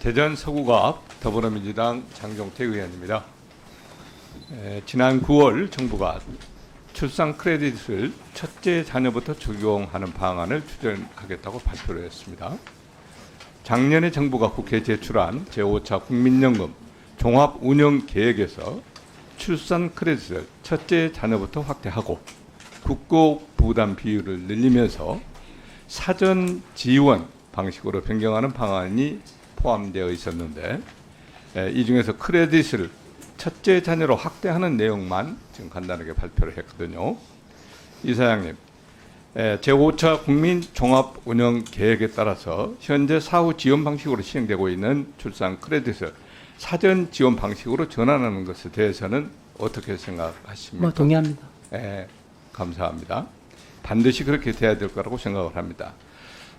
대전 서구갑 더불어민주당 장종태 의원입니다. 에, 지난 9월 정부가 출산 크레딧을 첫째 자녀부터 적용하는 방안을 추진하겠다고 발표를 했습니다. 작년에 정부가 국회에 제출한 제5차 국민연금 종합 운영 계획에서 출산 크레딧을 첫째 자녀부터 확대하고 국고 부담 비율을 늘리면서 사전 지원 방식으로 변경하는 방안이 포함되어 있었는데 에, 이 중에서 크레딧을 첫째 자녀로 확대하는 내용만 지금 간단하게 발표를 했거든요. 이사장님, 에, 제5차 국민 종합 운영 계획에 따라서 현재 사후 지원 방식으로 시행되고 있는 출산 크레딧을 사전 지원 방식으로 전환하는 것에 대해서는 어떻게 생각하십니까? 뭐 동의합니다. 예, 감사합니다. 반드시 그렇게 돼야 될 거라고 생각을 합니다.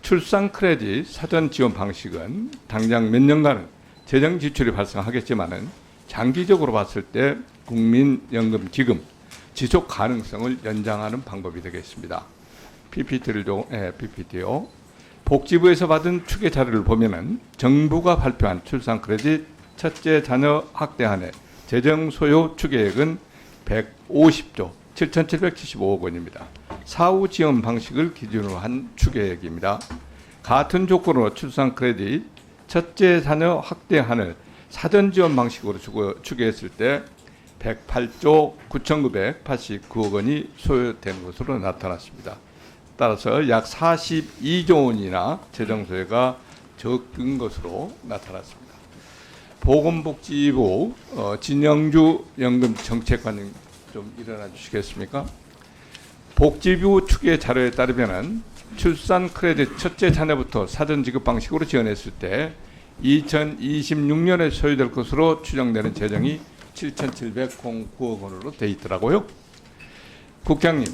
출산 크레딧 사전 지원 방식은 당장 몇 년간은 재정 지출이 발생하겠지만은 장기적으로 봤을 때 국민연금 지금 지속 가능성을 연장하는 방법이 되겠습니다. PPT를 좀, 예, PPT요. 복지부에서 받은 추계 자료를 보면은 정부가 발표한 출산 크레딧 첫째 자녀 확대안의 재정 소요 추계액은 150조 7,775억 원입니다. 사후 지원 방식을 기준으로 한 추계액입니다. 같은 조건으로 출산 크레딧 첫째 자녀 확대안을 사전 지원 방식으로 추계했을 때 108조 9,989억 원이 소요된 것으로 나타났습니다. 따라서 약 42조 원이나 재정 소요가 적은 것으로 나타났습니다. 보건복지부 어, 진영주 연금 정책관님 좀 일어나 주시겠습니까? 복지부 추계 자료에 따르면은 출산 크레딧 첫째 자녀부터 사전 지급 방식으로 지원했을 때 2026년에 소요될 것으로 추정되는 재정이 7,709억 원으로 돼 있더라고요. 국장님,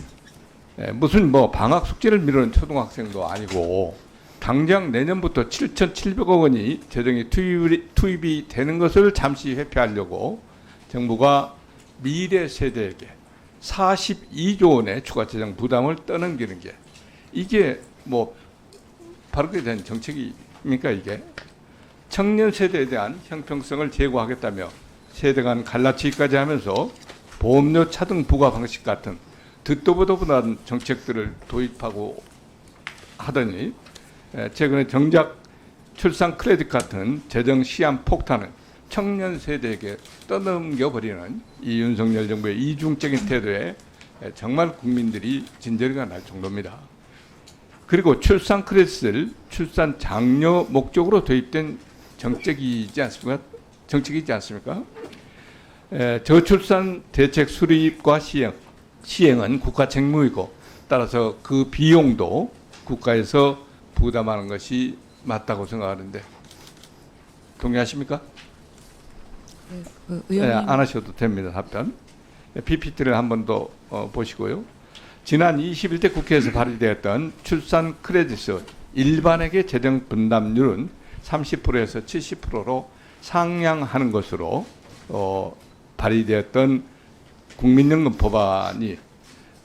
에, 무슨 뭐 방학 숙제를 미루는 초등학생도 아니고 당장 내년부터 7,700억 원이 재정이 투입이, 투입이 되는 것을 잠시 회피하려고 정부가 미래 세대에게 42조 원의 추가 재정 부담을 떠넘기는 게 이게 뭐 바르게 된 정책입니까 이게? 청년 세대에 대한 형평성을 제고하겠다며 세대 간 갈라치기까지 하면서 보험료 차등 부과 방식 같은 듣도 보도 못한 정책들을 도입하고 하더니 에, 최근에 정작 출산 크레딧 같은 재정 시한 폭탄은 청년 세대에게 떠넘겨 버리는 이 윤석열 정부의 이중적인 태도에 에, 정말 국민들이 진저리가 날 정도입니다. 그리고 출산 크레딧을 출산 장려 목적으로 도입된 정책이지 않습니까? 정책이지 않습니까? 에, 저출산 대책 수립과 시행 시행은 국가 책무이고 따라서 그 비용도 국가에서 부담하는 것이 맞다고 생각하는데 동의하십니까? 의원님 안 하셔도 됩니다. 답변. PPT를 한 번더 어, 보시고요. 지난 21대 국회에서 발의되었던 출산 크레딧 일반에게 재정 분담률은 30%에서 70%로 상향하는 것으로 어, 발의되었던 국민연금 법안이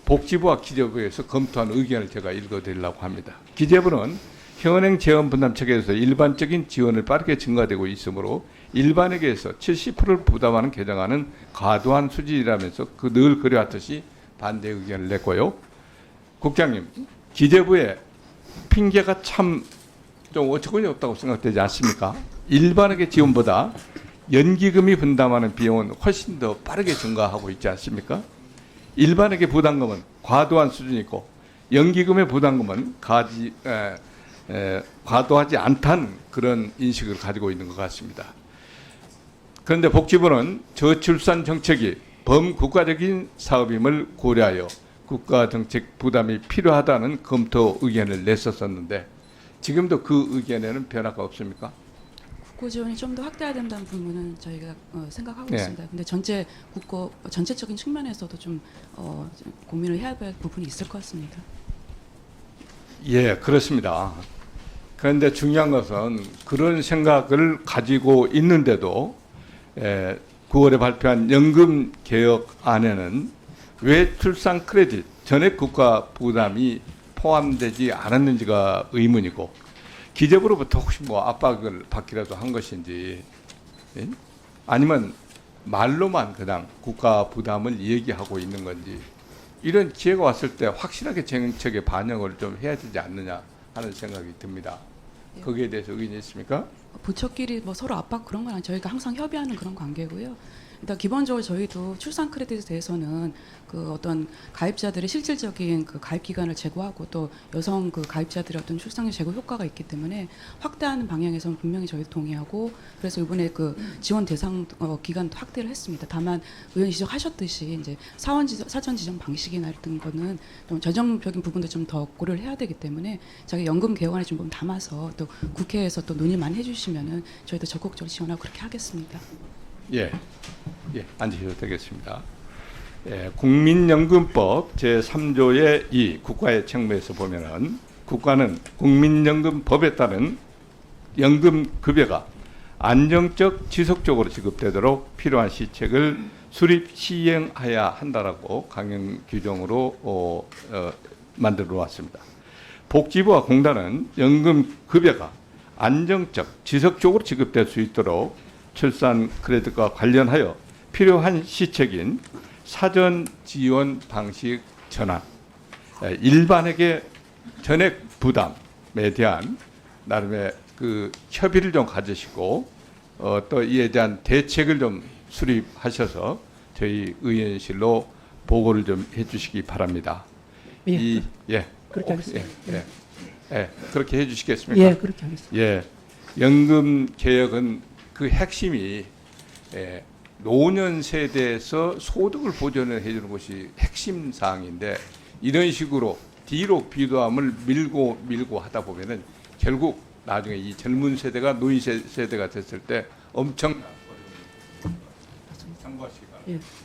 복지부와 기재부에서 검토한 의견을 제가 읽어드리려고 합니다. 기재부는 현행 재원 분담 체계에서 일반적인 지원을 빠르게 증가되고 있으므로 일반에게서 70%를 부담하는 개정안은 과도한 수준이라면서 그 늘 그래왔듯이 반대 의견을 냈고요. 국장님, 기재부의 핑계가 참 좀 어처구니 없다고 생각되지 않습니까? 일반에게 지원보다 연기금이 분담하는 비용은 훨씬 더 빠르게 증가하고 있지 않습니까? 일반에게 부담금은 과도한 수준이고 연기금의 부담금은 가지, 에, 에, 과도하지 않다는 그런 인식을 가지고 있는 것 같습니다. 그런데 복지부는 저출산 정책이 범국가적인 사업임을 고려하여 국가 정책 부담이 필요하다는 검토 의견을 냈었었는데 지금도 그 의견에는 변화가 없습니까? 국고 지원이 좀 더 확대해야 된다는 부분은 저희가 어, 생각하고 네. 있습니다. 근데 전체 국고 전체적인 측면에서도 좀 어, 좀 고민을 해야 될 부분이 있을 것 같습니다. 예, 그렇습니다. 그런데 중요한 것은 그런 생각을 가지고 있는데도 에, 9월에 발표한 연금 개혁안에는 왜 출산 크레딧 전액 국가 부담이 포함되지 않았는지가 의문이고 기재부로부터 혹시 뭐 압박을 받기라도 한 것인지 예? 아니면 말로만 그냥 국가 부담을 얘기하고 있는 건지 이런 기회가 왔을 때 확실하게 정책에 반영을 좀 해야 되지 않느냐 하는 생각이 듭니다. 거기에 대해서 의견이 있습니까? 부처끼리 뭐 서로 압박 그런 건 아니 저희가 항상 협의하는 그런 관계고요. 일단 기본적으로 저희도 출산 크레딧에 대해서는 그 어떤 가입자들의 실질적인 그 가입 기간을 제고하고 또 여성 그 가입자들의 어떤 출산의 제고 효과가 있기 때문에 확대하는 방향에서는 분명히 저희 동의하고 그래서 이번에 그 지원 대상 어, 기간도 확대를 했습니다. 다만 의원이 지적하셨듯이 이제 사원 지정, 사전 지정 방식이나 이런 거는 좀 재정적인 부분도 좀 더 고려를 해야 되기 때문에 저희 연금 개혁안에 좀 담아서 또 국회에서 또 논의 많이 해주시면은 저희도 적극적으로 지원하고 그렇게 하겠습니다. 예, 예, 앉으셔도 되겠습니다. 예, 국민연금법 제 3조의 2 국가의 책무에서 보면은 국가는 국민연금법에 따른 연금 급여가 안정적 지속적으로 지급되도록 필요한 시책을 수립 시행해야 한다라고 강행 규정으로 어, 어, 만들어 왔습니다. 복지부와 공단은 연금 급여가 안정적 지속적으로 지급될 수 있도록 출산 크레딧과 관련하여 필요한 시책인 사전 지원 방식 전환, 에, 일반에게 전액 부담에 대한 나름의 그 협의를 좀 가지시고 어, 또 이에 대한 대책을 좀 수립하셔서 저희 의원실로 보고를 좀 해주시기 바랍니다. 예, 이, 예, 그렇게 어, 하겠습니다. 예, 예, 예, 그렇게 해주시겠습니까? 예, 그렇게 하겠습니다. 예, 연금 개혁은 그 핵심이 예, 노년 세대에서 소득을 보전을 해주는 것이 핵심 사항인데 이런 식으로 뒤로 비도함을 밀고 밀고 하다 보면은 결국 나중에 이 젊은 세대가 노인 세- 세대가 됐을 때 엄청 참고하시기 바랍니다. 예.